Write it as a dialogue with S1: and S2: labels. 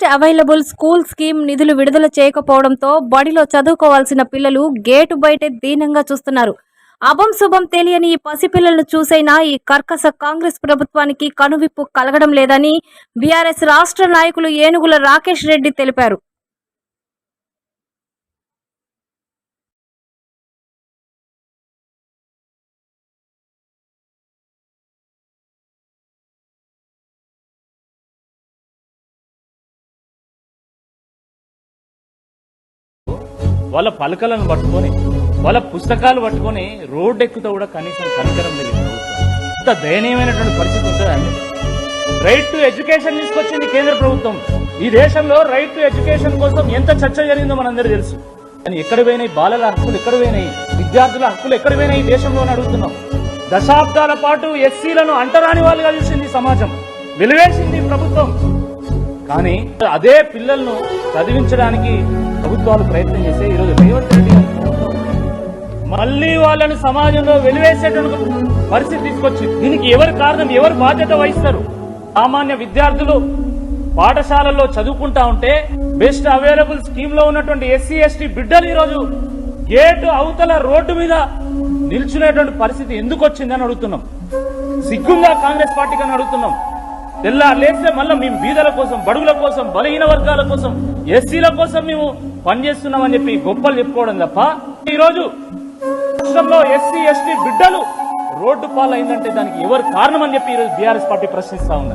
S1: Best available school scheme నిధులు విడుదల చేయకపోవడంతో బడిలో చదువుకోవాల్సిన పిల్లలు గేటు బయటే దీనంగా చూస్తున్నారు. అభం శుభం తెలియని ఈ పసిపిల్లలను చూసైనా ఈ కర్కస కాంగ్రెస్ ప్రభుత్వానికి కనువిప్పు కలగడం లేదని బీఆర్ఎస్ రాష్ట్ర నాయకులు ఏనుగుల రాకేష్ రెడ్డి తెలిపారు.
S2: వాళ్ళ పలకలను పట్టుకొని వాళ్ళ పుస్తకాలు పట్టుకొని రోడ్డు ఎక్కుతూ కూడా కనీసం కనికరం లేదు అంత దయనీయమైనటువంటి పరిస్థితి ఉంటుందండి రైట్ టు ఎడ్యుకేషన్ తీసుకొచ్చింది కేంద్ర ప్రభుత్వం. ఈ దేశంలో రైట్ టు ఎడ్యుకేషన్ కోసం ఎంత చర్చ జరిగిందో మనందరూ తెలుసు. కానీ ఎక్కడ పోయినాయి బాలల హక్కులు ఎక్కడ పోయినాయి? విద్యార్థుల హక్కులు ఎక్కడ పోయినాయి ఈ దేశంలో అడుగుతున్నాం. దశాబ్దాల పాటు ఎస్సీలను అంటరాని వాళ్ళుగా చూసింది సమాజం. వెలివేసింది ప్రభుత్వం. కానీ అదే పిల్లలను చదివించడానికి ప్రభుత్వాలు ప్రయత్నం చేస్తే ఈరోజు రేవంత్ రెడ్డి మళ్ళీ వాళ్ళని సమాజంలో వెలివేసేటువంటి పరిస్థితి తీసుకొచ్చి దీనికి ఎవరు కారణం ఎవరు బాధ్యత వహిస్తారు? సామాన్య విద్యార్థులు పాఠశాలల్లో చదువుకుంటా ఉంటే బెస్ట్ అవైలబుల్ స్కీమ్లో ఉన్నటువంటి ఎస్సీ ఎస్టీ బిడ్డలు ఈరోజు గేటు అవతల రోడ్డు మీద నిల్చునేటువంటి పరిస్థితి ఎందుకు వచ్చిందని అడుగుతున్నాం. సిగ్గుందా కాంగ్రెస్ పార్టీకి అని అడుగుతున్నాం. తెల్లారు లేస్తే మళ్ళీ మేము బీదల కోసం బడుగుల కోసం బలహీన వర్గాల కోసం ఎస్సీల కోసం మేము పనిచేస్తున్నామని చెప్పి గొప్పలు చెప్పుకోవడం తప్ప ఈ రోజు రాష్ట్రంలో ఎస్సీ ఎస్టీ బిడ్డలు రోడ్డు పాలైందంటే దానికి ఎవరు కారణం అని చెప్పి ఈరోజు బీఆర్ఎస్ పార్టీ ప్రశ్నిస్తా ఉన్నారు